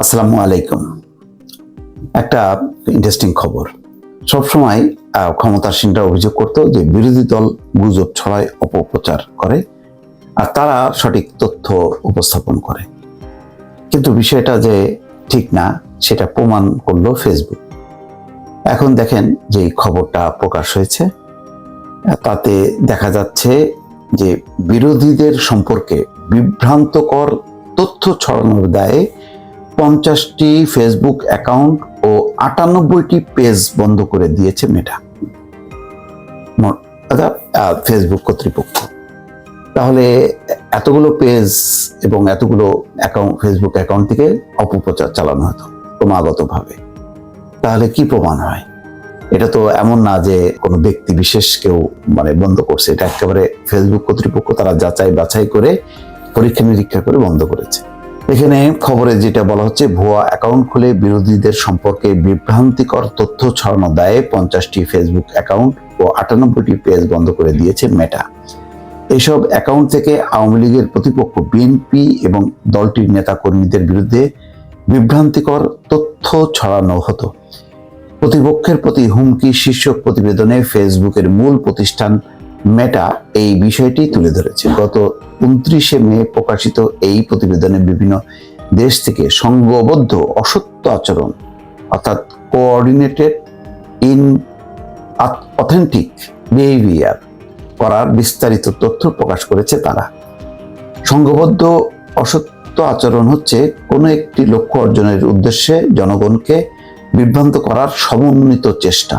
আসসালামু আলাইকুম। একটা ইন্টারেস্টিং খবর। সবসময় ক্ষমতাসীনরা অভিযোগ করতো যে বিরোধী দল গুজব ছড়ায়, অপপ্রচার করে, আর তারা সঠিক তথ্য উপস্থাপন করে। কিন্তু বিষয়টা যে ঠিক না, সেটা প্রমাণ করল ফেসবুক এখন দেখেন যে খবরটা প্রকাশ হয়েছে। তাতে দেখা যাচ্ছে যে বিরোধীদের সম্পর্কে বিভ্রান্তকর তথ্য ছড়ানোর দায়ে পঞ্চাশটি ফেসবুক অ্যাকাউন্ট ও আটানব্বইটি পেজ বন্ধ করে দিয়েছে মেটা আহ, ফেসবুক কর্তৃপক্ষ। তাহলে এতগুলো পেজ এবং এতগুলো অ্যাকাউন্ট ফেসবুক অ্যাকাউন্ট থেকে অপপ্রচার চালানো হতো ক্রমাগতভাবে। তাহলে কি প্রমাণ হয়? এটা তো এমন না যে কোনো ব্যক্তি বিশেষ কেউ মানে বন্ধ করছে। এটা একেবারে ফেসবুক কর্তৃপক্ষ তারা যাচাই বাছাই করে পরীক্ষা নিরীক্ষা করে বন্ধ করেছে। এখানে খবরে যেটা বলা হচ্ছে, ভুয়া অ্যাকাউন্ট খুলে বিরোধীদের সম্পর্কে বিভ্রান্তিকর তথ্য ছড়ানো দায়ে পঞ্চাশটি ফেসবুক অ্যাকাউন্ট ও আটানব্বইটি পেজ বন্ধ করে দিয়েছে মেটা এসব অ্যাকাউন্ট থেকে আওয়ামী লীগের প্রতিপক্ষ বিএনপি এবং দলটির নেতা কর্মীদের বিরুদ্ধে বিভ্রান্তিকর তথ্য ছড়ানো হতো। প্রতিপক্ষের প্রতি হুমকি, শীর্ষক প্রতিবেদনে ফেসবুকের মূল প্রতিষ্ঠান মেটা এই বিষয়টি তুলে ধরেছে। গত উনত্রিশে মে প্রকাশিত এই প্রতিবেদনে বিভিন্ন দেশ থেকে সংঘবদ্ধ অসত্য আচরণ, অর্থাৎ কোঅর্ডিনেটেড ইন অথেন্টিক বিহেভিয়ার করার বিস্তারিত তথ্য প্রকাশ করেছে তারা। সংঘবদ্ধ অসত্য আচরণ হচ্ছে কোনো একটি লক্ষ্য অর্জনের উদ্দেশ্যে জনগণকে বিভ্রান্ত করার সমন্বিত চেষ্টা।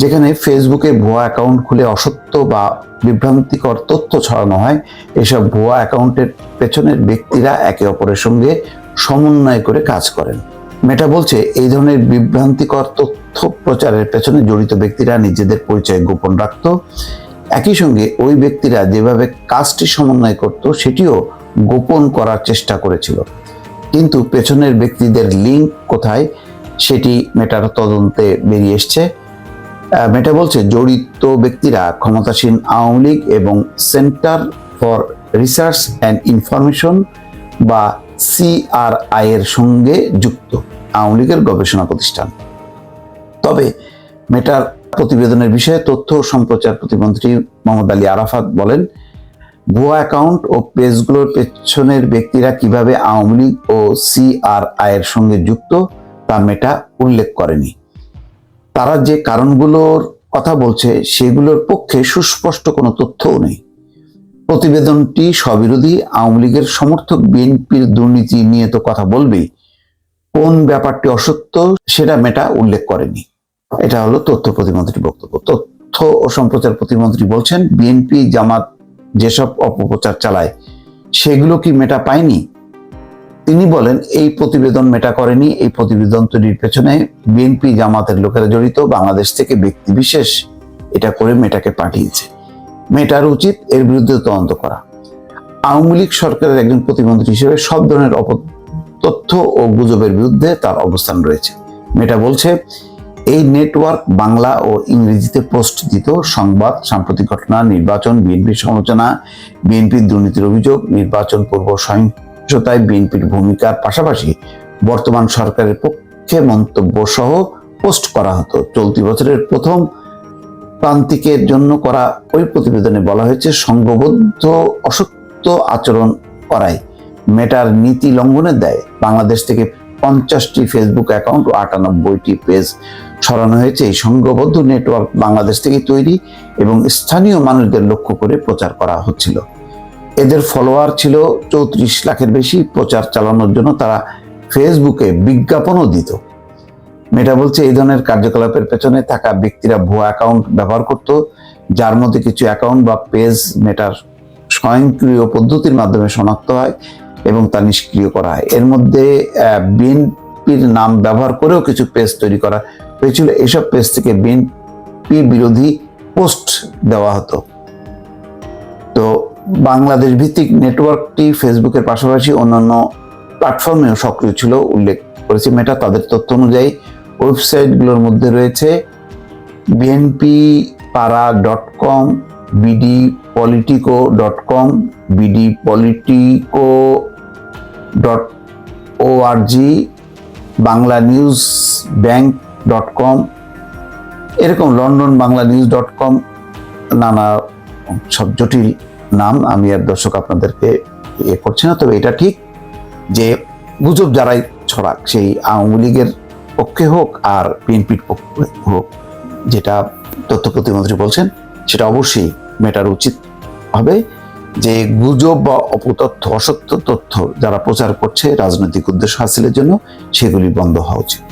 যেখানে ফেসবুকে ভুয়া অ্যাকাউন্ট খুলে অসত্য বা বিভ্রান্তিকর তথ্য ছড়ানো হয়, এসব ভুয়া অ্যাকাউন্টের পেছনের ব্যক্তিরা একে অপরের সঙ্গে সমন্বয় করে কাজ করেন। মেটা বলছে, এই ধরনের বিভ্রান্তিকর তথ্য প্রচারের পেছনে জড়িত ব্যক্তিরা নিজেদের পরিচয় গোপন রাখত। একই সঙ্গে ওই ব্যক্তিরা যেভাবে কাজটি সমন্বয় করত, সেটিও গোপন করার চেষ্টা করেছিল। কিন্তু পেছনের ব্যক্তিদের লিঙ্ক কোথায়, সেটি মেটার তদন্তে বেরিয়ে এসছে। মেটা বলছে, জড়িত ব্যক্তিরা ক্ষমতাসীন আওয়ামী লীগ এবং Centre for Research and Information বা সিআরআই এর সঙ্গে যুক্ত আওয়ামী লীগের গবেষণা প্রতিষ্ঠান। তবে মেটার প্রতিবেদনের বিষয়ে তথ্য ও সম্প্রচার প্রতিমন্ত্রী মোহাম্মদ আলী আরাফাত বলেন, ভুয়া অ্যাকাউন্ট ও পেজগুলোর পেছনের ব্যক্তিরা কীভাবে আওয়ামী লীগ ও সিআরআই এর সঙ্গে যুক্ত তা মেটা উল্লেখ করেনি। তারা যে কারণগুলোর কথা বলছে, সেগুলোর পক্ষে সুস্পষ্ট কোনো তথ্যও নেই। প্রতিবেদনটি স্ববিরোধী আওয়ামী লীগের সমর্থক বিএনপির দুর্নীতি নিয়ে তো কথা বলবেই। কোন ব্যাপারটি অসত্য, সেটা মেটা উল্লেখ করেনি। এটা হলো তথ্য প্রতিমন্ত্রীর বক্তব্য। তথ্য ও সম্প্রচার প্রতিমন্ত্রী বলছেন, বিএনপি, জামাত যেসব অপপ্রচার চালায়, সেগুলো কি মেটা পায়নি? তিনি বলেন, এই প্রতিবেদন মেটা করেনি। এই প্রতিবেদন তৈরির পেছনে বিএনপি জামাতের লোকেরা জড়িত। বাংলাদেশ থেকে ব্যক্তি বিশেষ এটা করে মেটাকে পাঠিয়েছে। মেটার উচিত এর বিরুদ্ধে তদন্ত করা। আওয়ামী লীগ সরকারের একজন প্রতিমন্ত্রী হিসেবে সব ধরনের অপ তথ্য ও গুজবের বিরুদ্ধে তার অবস্থান রয়েছে। মেটা বলছে, এই নেটওয়ার্ক বাংলা ও ইংরেজিতে পোস্ট দিত। সংবাদ, সাম্প্রতিক ঘটনা, নির্বাচন, বিএনপির সমালোচনা, বিএনপির দুর্নীতির অভিযোগ, নির্বাচন পূর্ব সহিংসতায় বিএনপির ভূমিকার পাশাপাশি বর্তমান সরকারের পক্ষে মন্তব্য সহ পোস্ট করা হতো। চলতি বছরের প্রথম প্রান্তিকের জন্য করা ওই প্রতিবেদনে বলা হয়েছে, সংঘবদ্ধ অসত্য আচরণ করায় মেটার নীতি লঙ্ঘনের দেয়। বাংলাদেশ থেকে পঞ্চাশটি ফেসবুক অ্যাকাউন্ট ও আটানব্বইটি পেজ সরানো হয়েছে। এই সংঘবদ্ধ নেটওয়ার্ক বাংলাদেশ থেকে তৈরি এবং স্থানীয় মানুষদের লক্ষ্য করে প্রচার করা হচ্ছিল। এদের ফলোয়ার ছিল চৌত্রিশ লাখের বেশি প্রচার চালানোর জন্য তারা ফেসবুকে বিজ্ঞাপনও দিত। মেটা বলছে, এই ধরনের কার্যকলাপের পেছনে থাকা ব্যক্তিরা ভুয়া অ্যাকাউন্ট ব্যবহার করত, যার মধ্যে কিছু অ্যাকাউন্ট বা পেজ মেটার স্বয়ংক্রিয় পদ্ধতির মাধ্যমে শনাক্ত হয় এবং তা নিষ্ক্রিয় করা হয়। এর মধ্যে বিএনপির নাম ব্যবহার করেও কিছু পেজ তৈরি করা হয়েছিল। এসব পেজ থেকে বিএনপি বিরোধী পোস্ট দেওয়া হতো। বাংলাদেশ ভিত্তিক নেটওয়ার্কটি ফেসবুকের পাশাপাশি অন্যান্য প্ল্যাটফর্মেও সক্রিয় ছিল, উল্লেখ করেছে মেটা তাদের তথ্য অনুযায়ী, ওয়েবসাইটগুলোর মধ্যে রয়েছে বিএনপি পাড়া dot com BD Politico dot com BD Politico dot O R G Bangla news bank dot com এরকম London Bangla news dot com নানা সব জটিল নাম আমি আর দর্শক আপনাদেরকে ইয়ে করছি না। তবে এটা ঠিক যে গুজব যারাই ছড়াক, সেই আওয়ামী লীগের পক্ষে হোক আর বিএনপির পক্ষে হোক, যেটা তথ্য প্রতিমন্ত্রী বলছেন, সেটা অবশ্যই মেটার উচিত হবে যে গুজব বা অপতথ্য, অসত্য তথ্য যারা প্রচার করছে, রাজনৈতিক উদ্দেশ্য হাসিলের জন্য, সেগুলি বন্ধ হওয়া উচিত।